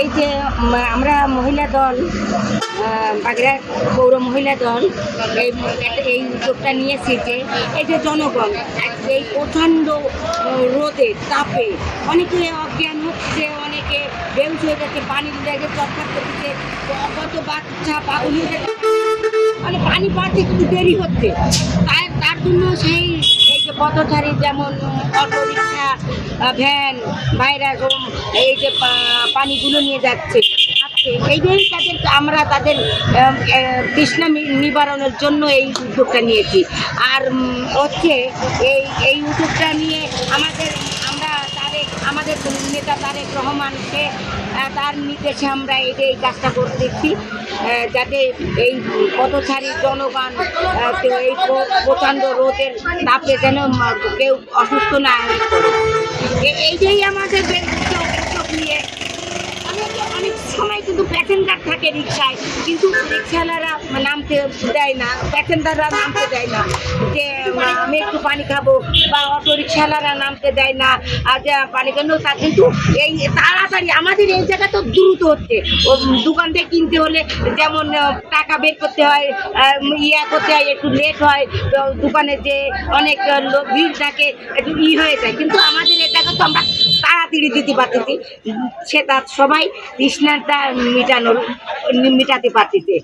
এই যে আমরা মহিলা দল বাগেরহাট পৌর মহিলা দল, এই এই উদ্যোগটা নিয়েছি যে, এই যে জনগণ, এই প্রচণ্ড রোদে, তাপে, অনেকে অজ্ঞান হচ্ছে, অনেকে বেউস হয়ে যাচ্ছে, পানি লেগে চটফট করতেছে কত বাচ্চা, পাগল মানে পানি পাচ্ছে কিন্তু দেরি হচ্ছে। তার তার জন্য সেই পথচারী যেমন অটো রিক্সা ভ্যান ভাইরাস এই যে পানিগুলো নিয়ে যাচ্ছে। খাচ্ছে এইগুলোই তাদেরকে আমরা তাদের তৃষ্ণা নিবারণের জন্য এই উদ্যোগটা নিয়েছি। আর হচ্ছে এই এই উদ্যোগটা নিয়ে আমাদের নেতা তারেক রহমানকে তার নির্দেশে আমরা এই যে এই কাজটা করতেছি যাতে এই পথচারী জনগণ এই প্র- প্রচণ্ড রোদের তাপে যেন কেউ অসুস্থ না হয়ে পড়ে। এ- এইটাই আমাদের নিয়ে। অনেক সময় কিন্তু প্যাসেঞ্জার থাকে রিক্সায় কিন্তু রিক্সাওয়ালারা নামতে দেয় না প্যাসেঞ্জাররা নামতে দেয় না। যে একটু পানি খাব, বা অটো রিক্সাওয়ালারা নামতে দেয় না, আর পানি কেন তা কিন্তু এই তাড়াতাড়ি আমাদের এই জায়গা তো দ্রুত হচ্ছে। দোকান থেকে কিনতে হলে যেমন টাকা বের করতে হয় ইয়া করতে হয়, একটু লেট হয় দোকানে যে অনেক লোক ভিড় থাকে, একটু ই হয়ে যায়। কিন্তু আমাদের এটাকে তো আমরা তাড়াতাড়ি দিতে পারতেছি, সে তার সবাই তৃষ্ণাটা মেটানোর, মেটাতে পারতেছে।